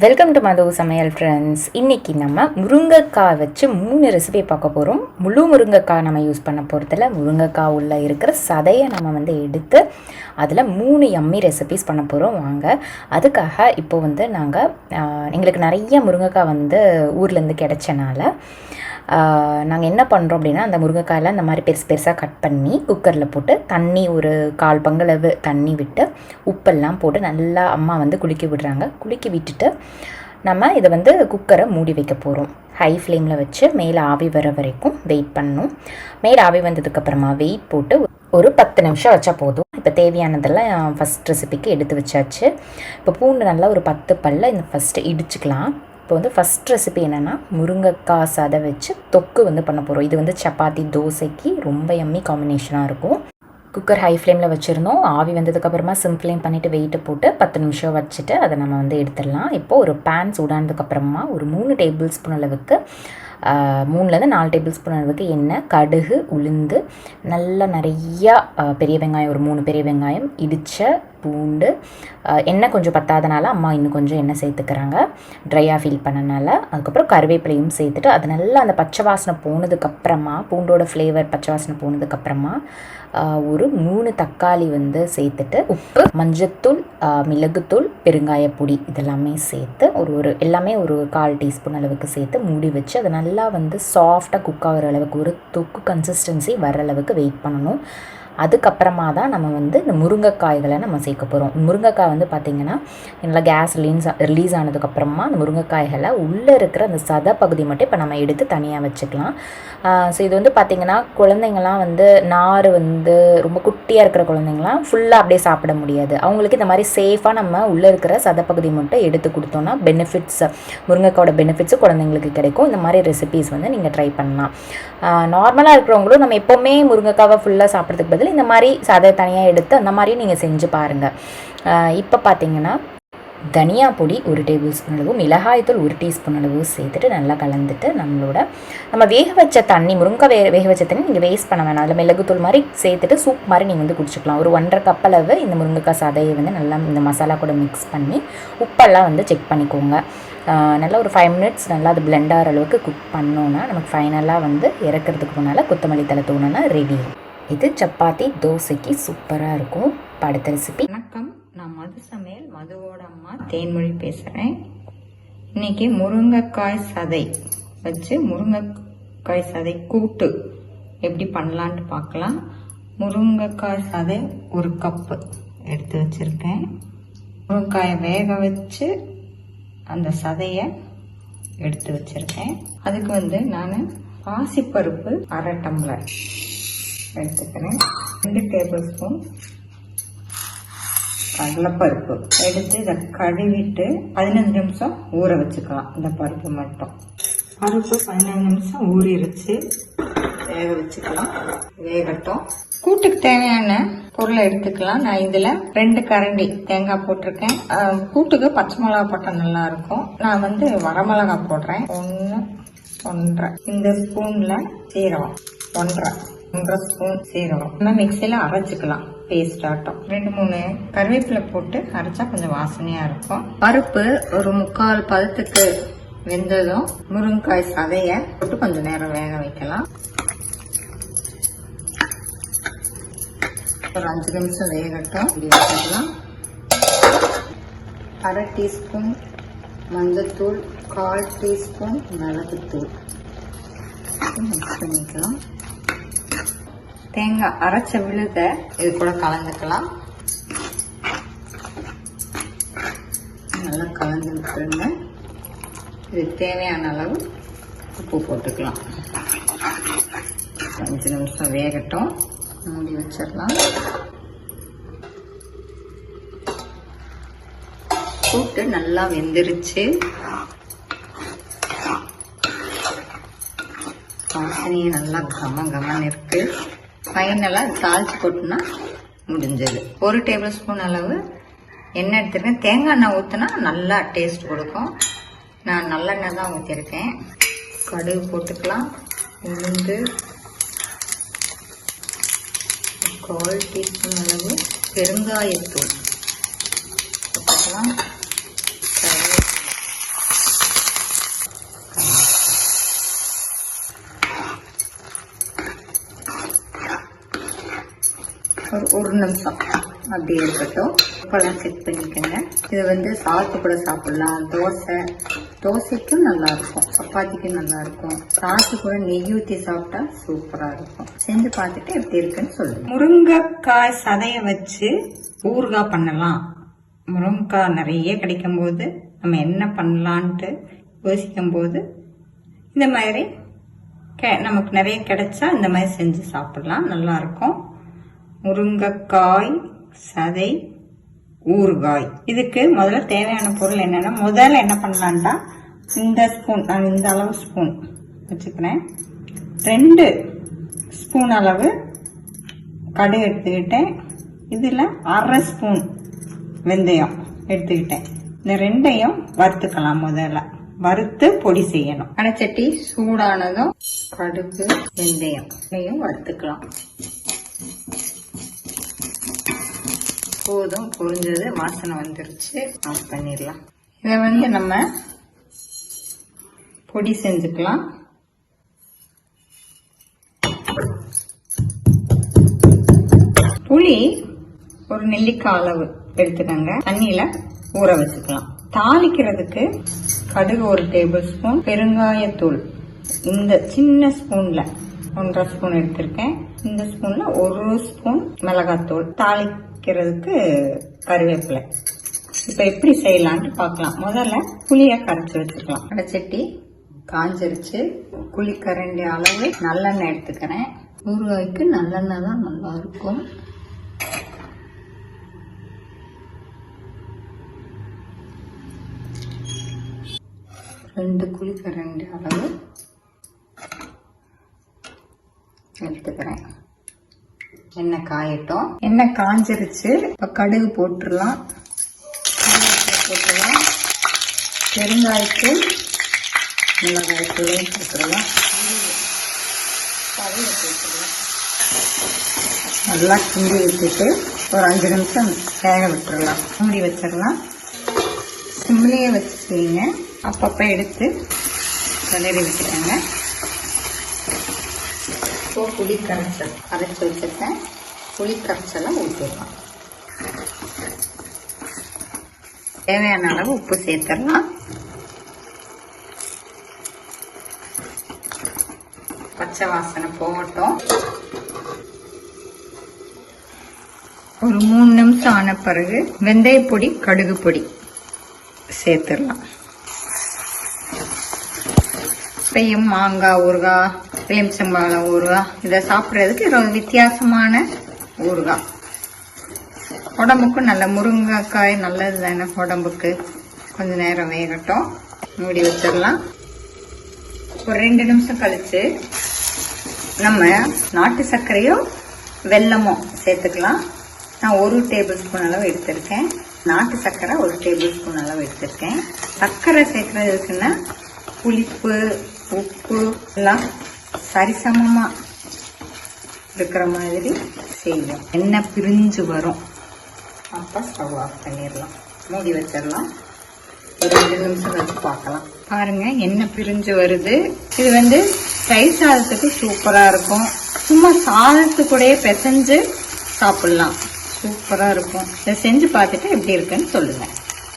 Welcome to மது சமையல் friends இன்றைக்கி நம்ம முருங்கைக்காய் வச்சு மூணு ரெசிபி பார்க்க போகிறோம் முழு முருங்கைக்காய் நம்ம யூஸ் பண்ண போகிறதுல முருங்கைக்காய் உள்ள இருக்கிற சதையை நம்ம வந்து எடுத்து அதில் மூணு எம்மி ரெசிபிஸ் பண்ண போகிறோம் வாங்க. அதுக்காக இப்போ வந்து நாங்கள் எங்களுக்கு நிறைய முருங்கைக்காய் வந்து ஊர்லேருந்து கிடைச்சனால நாங்கள் என்ன பண்ணுறோம் அப்படின்னா அந்த முருங்கைக்காயில் இந்த மாதிரி பெருசு பெருசாக கட் பண்ணி குக்கரில் போட்டு தண்ணி ஒரு கால் பங்களவு தண்ணி விட்டு உப்பெல்லாம் போட்டு நல்லா அம்மா வந்து குளிக்க விடுறாங்க. குளிக்க விட்டுட்டு நம்ம இதை வந்து குக்கரை மூடி வைக்க போகிறோம் ஹை ஃப்ளேமில் வச்சு மேலே ஆவி வர வரைக்கும் வெயிட் பண்ணணும் மேலே ஆவி வந்ததுக்கப்புறமா வெயிட் போட்டு ஒரு பத்து நிமிஷம் வச்சா போதும். இப்போ தேவையானதெல்லாம் ஃபஸ்ட் ரெசிபிக்கு எடுத்து வச்சாச்சு. இப்போ பூண்டு நல்லா ஒரு பத்து பல்ல இந்த ஃபஸ்ட்டு இடிச்சுக்கலாம். இப்போ வந்து ஃபஸ்ட் ரெசிபி என்னென்னா முருங்கைக்காய் சதை வச்சு தொக்கு வந்து பண்ண போகிறோம் இது வந்து சப்பாத்தி தோசைக்கு ரொம்ப எம்மி காம்பினேஷனாக இருக்கும். குக்கர் ஹை ஃப்ளேமில் வச்சுருந்தோம். ஆவி வந்ததுக்கப்புறமா சிம் ஃப்ளேம் பண்ணிவிட்டு வெயிட்டை போட்டு பத்து நிமிஷம் வச்சுட்டு அதை நம்ம வந்து எடுத்துடலாம். இப்போது ஒரு பேன் சூடானதுக்கப்புறமா ஒரு மூணு டேபிள் ஸ்பூன் அளவுக்கு மூணுலேருந்து நாலு டேபிள் ஸ்பூன் அளவுக்கு எண்ணெய் கடுகு உளுந்து நல்லா நிறையா பெரிய வெங்காயம் ஒரு மூணு பெரிய வெங்காயம் இடித்த பூண்டு எண்ணெய் கொஞ்சம் பத்தாதனால அம்மா இன்னும் கொஞ்சம் எண்ணெய் சேர்த்துக்கிறாங்க. ட்ரையாக ஃபீல் பண்ணனால. அதுக்கப்புறம் கருவேப்பிலையும் சேர்த்துட்டு அது நல்லா அந்த பச்சை வாசனை போனதுக்கப்புறமா பூண்டோட ஃப்ளேவர் பச்சை வாசனை போனதுக்கப்புறமா ஒரு மூணு தக்காளி வந்து சேர்த்துட்டு உப்பு மஞ்சத்தூள் மிளகுத்தூள் மிளகுத்தூள் பெருங்காயப்பொடி இதெல்லாமே சேர்த்து ஒரு ஒரு எல்லாமே ஒரு கால் டீஸ்பூன் அளவுக்கு சேர்த்து மூடி வச்சு அதை நல்லா வந்து சாஃப்டாக குக் ஆகிற அளவுக்கு ஒரு தொக்கு கன்சிஸ்டன்சி வர அளவுக்கு வெயிட் பண்ணணும். அதுக்கப்புறமா தான் நம்ம வந்து இந்த முருங்கைக்காய்களை நம்ம சேர்க்க போகிறோம் முருங்கைக்காய் வந்து பார்த்திங்கன்னா நல்லா கேஸ் ரிலீஸ் ரிலீஸ் ஆனதுக்கப்புறமா அந்த முருங்கைக்காய்களை உள்ளே இருக்கிற அந்த சத பகுதி மட்டும் இப்போ நம்ம எடுத்து தனியாக வச்சுக்கலாம். ஸோ இது வந்து பார்த்திங்கன்னா குழந்தைங்களாம் வந்து நார் வந்து ரொம்ப குட்டியாக இருக்கிற குழந்தைங்களாம் ஃபுல்லாக அப்படியே சாப்பிட முடியாது. அவங்களுக்கு இந்த மாதிரி சேஃபாக நம்ம உள்ளே இருக்கிற சதப்பகுதி மட்டும் எடுத்து கொடுத்தோன்னா பெனிஃபிட்ஸ் முருங்கைக்காயோட பெனிஃபிட்ஸும் குழந்தைங்களுக்கு கிடைக்கும். இந்த மாதிரி ரெசிபீஸ் வந்து நீங்கள் ட்ரை பண்ணலாம். நார்மலாக இருக்கிறவங்களும் நம்ம எப்போவுமே முருங்கைக்காவை ஃபுல்லாக சாப்பிட்றதுக்கு பதில் இந்த மாதிரி சதை தனியாக எடுத்து அந்த மாதிரியும் நீங்கள் செஞ்சு பாருங்கள் இப்போ பார்த்தீங்கன்னா தனியா பொடி ஒரு டேபிள் ஸ்பூன் அளவு மிளகாய்த்தூள் ஒரு டீஸ்பூன் அளவு சேர்த்துட்டு நல்லா கலந்துட்டு நம்மளோட நம்ம வேக வச்ச தண்ணி முருங்கை வே வேக வச்ச தண்ணி நீங்கள் வேஸ்ட் பண்ண வேணாம். அதில் மிளகுத்தூள் மாதிரி சேர்த்துட்டு சூப் மாதிரி நீங்கள் வந்து குடிச்சிக்கலாம். ஒரு ஒன்றரை கப் அளவு இந்த முருங்கைக்காய் சதையை வந்து நல்லா இந்த மசாலா கூட மிக்ஸ் பண்ணி உப்பெல்லாம் வந்து செக் பண்ணிக்கோங்க. நல்லா ஒரு ஃபைவ் மினிட்ஸ் நல்லா அது பிளெண்ட் ஆகிற அளவுக்கு குக் பண்ணோன்னா நமக்கு ஃபைனலாக வந்து இறக்கிறதுக்கு முன்னால் கொத்தமல்லி தலை தூணுன்னா ரெடி இது சப்பாத்தி தோசைக்கு சூப்பராக இருக்கும். படுத்த ரெசிபி வணக்கம். நான் மது சமையல் மதுவோட அம்மா தேன்மொழி பேசுகிறேன் இன்னைக்கு முருங்கைக்காய் சதை வச்சு முருங்கைக்காய் சதை கூட்டு எப்படி பண்ணலான்ட்டு பார்க்கலாம். முருங்கைக்காய் சதை ஒரு கப்பு எடுத்து வச்சுருக்கேன். முருங்கைக்காயை வேக வச்சு அந்த சதையை எடுத்து வச்சுருக்கேன். அதுக்கு வந்து நான் பாசிப்பருப்பு அரை டம்ளர். எடுத்துக்கிறேன். ரெண்டு டேபிள் ஸ்பூன் கடலைப்பருப்பு. எடுத்து இதை கழுவிட்டு பதினஞ்சு நிமிஷம் ஊற வச்சுக்கலாம். இந்த பருப்பு மட்டும். பருப்பு பதினஞ்சு நிமிஷம் ஊறிடுச்சு வேக வச்சுக்கலாம். வேகட்டும். கூட்டுக்கு தேவையான பொருளை எடுத்துக்கலாம். நான் இதில் ரெண்டு கரண்டி தேங்காய் போட்டிருக்கேன். கூட்டுக்கு பச்சை மிளகா போட்டால் நல்லா இருக்கும் நான் வந்து வரமிளகா போடுறேன். ஒன்று ஒன்றரை. இந்த ஸ்பூனில் சீரகம். ஒன்றரை. ஒன்றரை ஸ்பூன் சீரகம் நம்ம மிக்சியில் அரைச்சிக்கலாம் பேஸ்ட் ஆட்டம். ரெண்டு மூணு கருவேப்பிலை போட்டு அரைச்சா கொஞ்சம் வாசனையா இருக்கும். பருப்பு ஒரு முக்கால் பதத்துக்கு வெந்ததும் முருங்கைக்காய் சதைய போட்டு கொஞ்சம் நேரம் வேக வைக்கலாம். ஒரு அஞ்சு நிமிஷம் வேகட்டும். வச்சுக்கலாம். அரை டீஸ்பூன் மஞ்சத்தூள் கால் டீஸ்பூன் மிளகுத்தூள். மிக்ஸ் பண்ணிக்கலாம். தேங்காய் அரைச்ச விழுத இது கூட கலந்துக்கலாம். நல்லா கலந்து விட்டுருங்க. இது தேவையான அளவு உப்பு போட்டுக்கலாம். அஞ்சு நிமிஷம் வேகட்டும். மூடி வச்சிடலாம். கூட்டு நல்லா வெந்துருச்சு. வாசனையும் நல்லா கம கமன் இருக்குது ஃபைனலாக தாளிச்சு போட்டுனா முடிஞ்சது. ஒரு டேபிள் ஸ்பூன் அளவு எண்ணெய் எடுத்துருக்கேன். தேங்காய் எண்ணெய் ஊற்றினா நல்லா டேஸ்ட் கொடுக்கும். நான் நல்லெண்ணெய் தான் ஊற்றிருக்கேன் கடுகு போட்டுக்கலாம். உளுந்து கால் டீஸ்பூன் அளவு பெருங்காயத்தூள் போட்டுக்கலாம். ஒரு ஒரு நிமிஷம். அப்படியே இருக்கட்டும். உப்பெல்லாம் செக் பண்ணிக்கோங்க. இதை வந்து சாதத்து கூட சாப்பிட்லாம். தோசை. தோசைக்கும் நல்லா இருக்கும் சப்பாத்திக்கும் நல்லாயிருக்கும். சாத்து கூட நெய் ஊற்றி சாப்பிட்டா சூப்பராக இருக்கும். செஞ்சு பார்த்துட்டு எப்படி இருக்குன்னு சொல்லுங்க. முருங்கைக்காய் சதையை வச்சு ஊறுகாய் பண்ணலாம். முருங்கைக்காய் நிறைய கிடைக்கும் போது நம்ம என்ன பண்ணலான்ட்டு யோசிக்கும் போது இந்த மாதிரி கே நமக்கு நிறைய கிடைச்சா இந்த மாதிரி செஞ்சு சாப்பிடலாம். நல்லாயிருக்கும். முருங்கைக்காய் சதை ஊறுகாய். இதுக்கு முதல்ல தேவையான பொருள் என்னென்னா முதல்ல என்ன பண்ணலான்டா இந்த ஸ்பூன் நான் இந்த அளவு ஸ்பூன் வச்சுக்கிறேன். ரெண்டு ஸ்பூன் அளவு கடுகு எடுத்துக்கிட்டேன். இதில் அரை ஸ்பூன் வெந்தயம் எடுத்துக்கிட்டேன். இந்த ரெண்டையும் வறுத்துக்கலாம் முதல்ல. வறுத்து பொடி செய்யணும். அணைச்சட்டி சூடானதும் கடுகு வெந்தயம் இதையும் வறுத்துக்கலாம். போதும் பொரிஞ்சது வாசனை வந்துருச்சு. ஆஃப் பண்ணிடலாம். இதை வந்து நம்ம பொடி செஞ்சுக்கலாம். புளி ஒரு நெல்லிக்காய் அளவு எடுத்துக்கோங்க. தண்ணியில ஊற வச்சுக்கலாம். தாளிக்கிறதுக்கு கடுகு ஒரு டேபிள் ஸ்பூன் பெருங்காயத்தூள் இந்த சின்ன ஸ்பூன்ல ஒன்றரை ஸ்பூன் எடுத்திருக்கேன். இந்த ஸ்பூன்ல ஒரு ஸ்பூன் மிளகாத்தூள். வைக்கிறதுக்கு கருவேப்பிலை. இப்போ எப்படி செய்யலான்ட்டு பார்க்கலாம். முதல்ல புளியை கரைச்சி வச்சுக்கலாம் கடைச்சட்டி காஞ்சிருச்சு. புளி கரண்டி அளவு நல்லெண்ணெய் எடுத்துக்கிறேன். ஊறுகாய்க்கு நல்லெண்ணெய் தான் நல்லா இருக்கும். ரெண்டு குழிக்கரண்டி அளவு எடுத்துக்கிறேன். எண்ணெய் காயட்டும். எண்ணெய் காஞ்சிருச்சு. இப்போ கடுகு போட்டுடலாம். போட்டுடலாம். பெருங்காயத்தூள் மிளகாய்த்தூளையும் போட்டுடலாம். கருவேப்பிலை போட்டுடலாம். நல்லா கிண்டி வச்சுட்டு ஒரு அஞ்சு நிமிஷம் வேக விட்டுறலாம் மூடி வச்சிடலாம். சிம்லேயே வச்சு செய்யுங்க அப்பப்போ எடுத்து கிளறி விட்டுருங்க ஸோ புளி கரைச்சல் அரைச்சி வச்சுருக்கேன். புளி கரைச்சலை ஊற்றிடலாம் தேவையான அளவு உப்பு சேர்த்துடலாம். பச்சை வாசனை போகட்டும். ஒரு மூணு நிமிஷம் ஆன பிறகு வெந்தயப்பொடி கடுகு பொடி சேர்த்துடலாம். இப்பயும் மாங்காய் ஊறுகாய் எலுமிச்சம்பழம் ஊறுகாய் இதை சாப்பிட்றதுக்கு இது ஒரு வித்தியாசமான ஊறுகாய் உடம்புக்கும் நல்ல முருங்கைக்காய் நல்லது தானே உடம்புக்கு. கொஞ்ச நேரம் வேகட்டும். மூடி வச்சிடலாம். ஒரு ரெண்டு நிமிஷம் கழித்து நம்ம நாட்டு சர்க்கரையோ வெல்லமோ சேர்த்துக்கலாம். நான் ஒரு டேபிள் ஸ்பூன் அளவு எடுத்திருக்கேன். நாட்டு சர்க்கரை ஒரு டேபிள் ஸ்பூன் அளவு எடுத்திருக்கேன். சர்க்கரை சேர்க்கறதுக்குன்னா புளிப்பு உப்பு எல்லாம் சரிசமமாக இருக்கிற மாதிரி செய்யும் எண்ணெய் பிரிஞ்சு வரும். அப்போ ஸ்டவ் ஆஃப் பண்ணிடலாம். மூடி வச்சிடலாம். ஒரு ரெண்டு நிமிஷம் வச்சு பார்க்கலாம். பாருங்க எண்ணெய் பிரிஞ்சு வருது. இது வந்து தயிர் சாதத்துக்கு சூப்பராக இருக்கும். சும்மா சாதத்துக்கூடயே பிசைஞ்சு சாப்பிட்லாம். சூப்பராக இருக்கும். இதை செஞ்சு பார்த்துட்டு எப்படி இருக்குன்னு சொல்லுங்கள்